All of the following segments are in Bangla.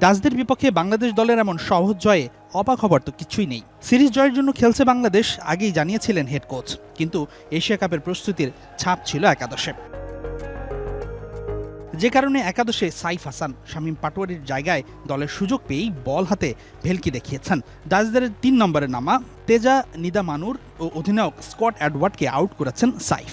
ডাচদের বিপক্ষে বাংলাদেশ দলের এমন সহজ জয়ে অবাক হবার তো কিছুই নেই। সিরিজ জয়ের জন্য খেলছে বাংলাদেশ, আগেই জানিয়েছিলেন হেড কোচ কিন্তু এশিয়া কাপের প্রস্তুতির ছাপ ছিল একাদশে। যে কারণে একাদশে সাইফ হাসান, শামীম পাটোয়ারির জায়গায় দলের সুযোগ পেয়েই বল হাতে ভেলকি দেখিয়েছেন। ডাচদের তিন নম্বরে নামা তেজা নিদা মানুর ও অধিনায়ক স্কট অ্যাডওয়ার্ডকে আউট করেছেন সাইফ।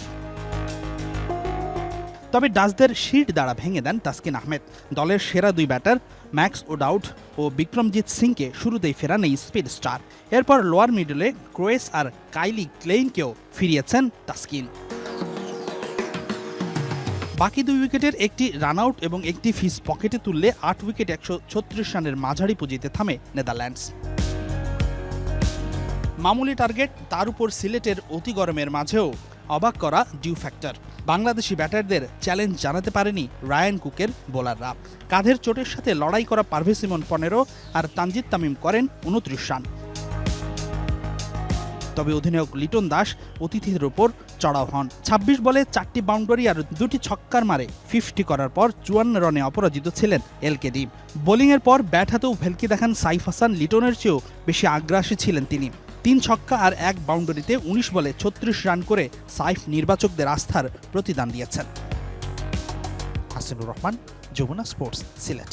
তবে ডাচদের শিট দ্বারা ভেঙে দেন তাসকিন আহমেদ। দলের সেরা দুই ব্যাটার ম্যাক্স ওডাউট ও বিক্রমজিৎ সিংকে শুরুতেই ফেরান এই স্পিড স্টার। এরপর লোয়ার মিডলে ক্রোয়েস আর কাইলি ক্লেইনকেও ফিরিয়েছেন তাসকিন। বাকি দুই উইকেটের একটি রান আউট এবং একটি ফিস পকেটে তুললে আট উইকেট একশো ছত্রিশ রানের মাঝারি পুঁজিতে থামে নেদারল্যান্ডস। মামুলি টার্গেট তার উপর সিলেটের অতি গরমের মাঝেও অবাক করা ডিউ ফ্যাক্টর। বাংলাদেশি ব্যাটারদের চ্যালেঞ্জ জানাতে পারেনি রায়ান কুকের বোলাররা। কাঁধের চোটের সাথে লড়াই করা পারভেজ ইমন পনেরো আর তানজিদ তামিম করেন উনত্রিশ রান। তবে অধিনায়ক লিটন দাস অতিথিদের ওপর চড়াও হন। ২৬ বলে চারটি বাউন্ডারি আর দুটি ছক্কার মারে ফিফটি করার পর চুয়ান্ন রানে অপরাজিত ছিলেন এলকেডি। বোলিংয়ের পর ব্যাট হাতেও ভেলকি দেখান সাইফ হাসান লিটনের চেয়েও বেশি আগ্রাসী ছিলেন তিনি। তিন ছক্কা আর এক বাউন্ডারিতে উনিশ বলে ছত্রিশ রান করে সাইফ নির্বাচকদের আস্থার প্রতিদান দিয়েছেন। হাসিনুর রহমান, যমুনা স্পোর্টস, সিলেট।